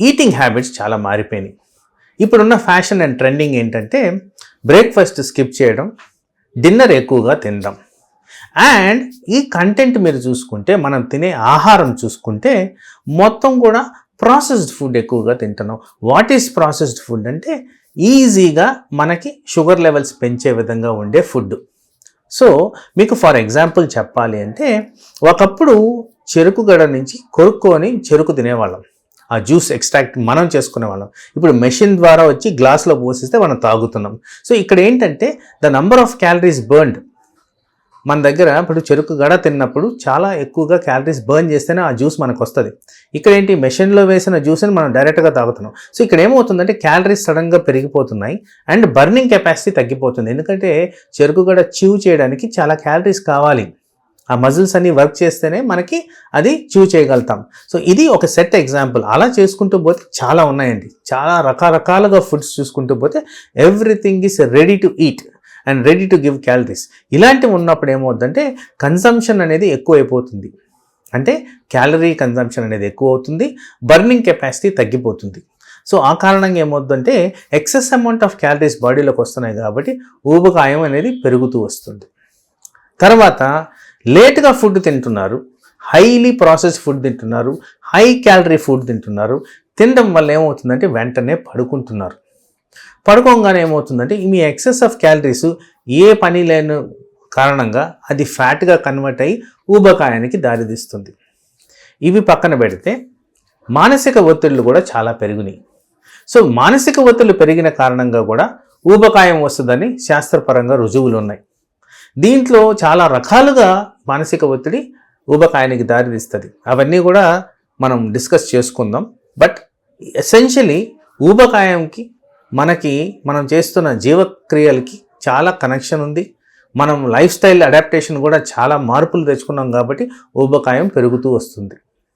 Eating habits చాలా మారిపోయినాయి. ఇప్పుడున్న ఫ్యాషన్ అండ్ ట్రెండింగ్ ఏంటంటే బ్రేక్ఫాస్ట్ స్కిప్ చేయడం డిన్నర్ ఎక్కువగా తినడం. అండ్ ఈ కంటెంట్ మీరు చూసుకుంటే మనం తినే ఆహారం చూసుకుంటే మొత్తం కూడా ప్రాసెస్డ్ ఫుడ్ ఎక్కువగా తింటున్నాం. వాట్ ఈస్ ప్రాసెస్డ్ ఫుడ్ అంటే ఈజీగా మనకి షుగర్ లెవెల్స్ పెంచే విధంగా ఉండే ఫుడ్ సో మీకు ఫర్ ఎగ్జాంపుల్ చెప్పాలి అంటే ఒకప్పుడు చెరుకు గడ నుంచి కొరుక్కొని చెరుకు తినేవాళ్ళం. ఆ జ్యూస్ ఎక్స్ట్రాక్ట్ మనం చేసుకునే వాళ్ళం. ఇప్పుడు మెషిన్ ద్వారా వచ్చి గ్లాస్లో పోసిస్తే మనం తాగుతున్నాం. సో ఇక్కడ ఏంటంటే the number of calories burned. మన దగ్గర ఇప్పుడు చెరుకు గడ తిన్నప్పుడు చాలా ఎక్కువగా క్యాలరీస్ బర్న్ చేస్తేనే ఆ జ్యూస్ మనకు వస్తుంది ఇక్కడ ఏంటి మెషిన్లో వేసిన జ్యూస్ని మనం డైరెక్ట్గా తాగుతున్నాం. సో ఇక్కడ ఏమవుతుందంటే క్యాలరీస్ సడన్గా పెరిగిపోతున్నాయి అండ్ బర్నింగ్ కెపాసిటీ తగ్గిపోతుంది. ఎందుకంటే చెరుకు గడ చీవ్ చేయడానికి చాలా క్యాలరీస్ కావాలి. ఆ మజిల్స్ అన్ని వర్క్ చేస్తేనే మనకి అది చూ చేయగలుగుతాం. సో ఇది ఒక సెట్ ఎగ్జాంపుల్ అలా చేసుకుంటూ పోతే చాలా ఉన్నాయండి. చాలా రకరకాలుగా ఫుడ్స్ చూసుకుంటూ పోతే everything is ready to eat and ready to give calories ఇలాంటివి ఉన్నప్పుడు ఏమవుతుందంటే కన్సంప్షన్ అనేది ఎక్కువ అయిపోతుంది అంటే క్యాలరీ కన్సంప్షన్ అనేది ఎక్కువ అవుతుంది బర్నింగ్ కెపాసిటీ తగ్గిపోతుంది. సో ఆ కారణంగా ఏమవుతుందంటే ఎక్సెస్ అమౌంట్ ఆఫ్ క్యాలరీస్ బాడీలోకి వస్తున్నాయి కాబట్టి ఊబకాయం అనేది పెరుగుతూ వస్తుంది. తర్వాత లేట్గా ఫుడ్ తింటున్నారు హైలీ ప్రాసెస్ ఫుడ్ తింటున్నారు హై క్యాలరీ ఫుడ్ తింటున్నారు తినడం వల్ల ఏమవుతుందంటే వెంటనే పడుకుంటున్నారు. పడుకోగానే ఏమవుతుందంటే మీ ఎక్సెస్ ఆఫ్ క్యాలరీస్ ఏ పని లేని కారణంగా అది ఫ్యాట్గా కన్వర్ట్ అయ్యి ఊబకాయానికి దారితీస్తుంది. ఇవి పక్కన పెడితే మానసిక ఒత్తిళ్ళు కూడా చాలా పెరిగినాయి. సో మానసిక ఒత్తిళ్ళు పెరిగిన కారణంగా కూడా ఊబకాయం వస్తుందని శాస్త్రపరంగా రుజువులు ఉన్నాయి. దీంట్లో చాలా రకాలుగా మానసిక ఒత్తిడి ఊబకాయానికి దారితీస్తుంది. అవన్నీ కూడా మనం డిస్కస్ చేసుకుందాం. బట్ ఎసెన్షియలీ ఊబకాయంకి మనకి మనం చేస్తున్న జీవక్రియలకి చాలా కనెక్షన్ ఉంది. మనం లైఫ్ స్టైల్ అడాప్టేషన్ కూడా చాలా మార్పులు తెచ్చుకున్నాం కాబట్టి ఊబకాయం పెరుగుతూ వస్తుంది.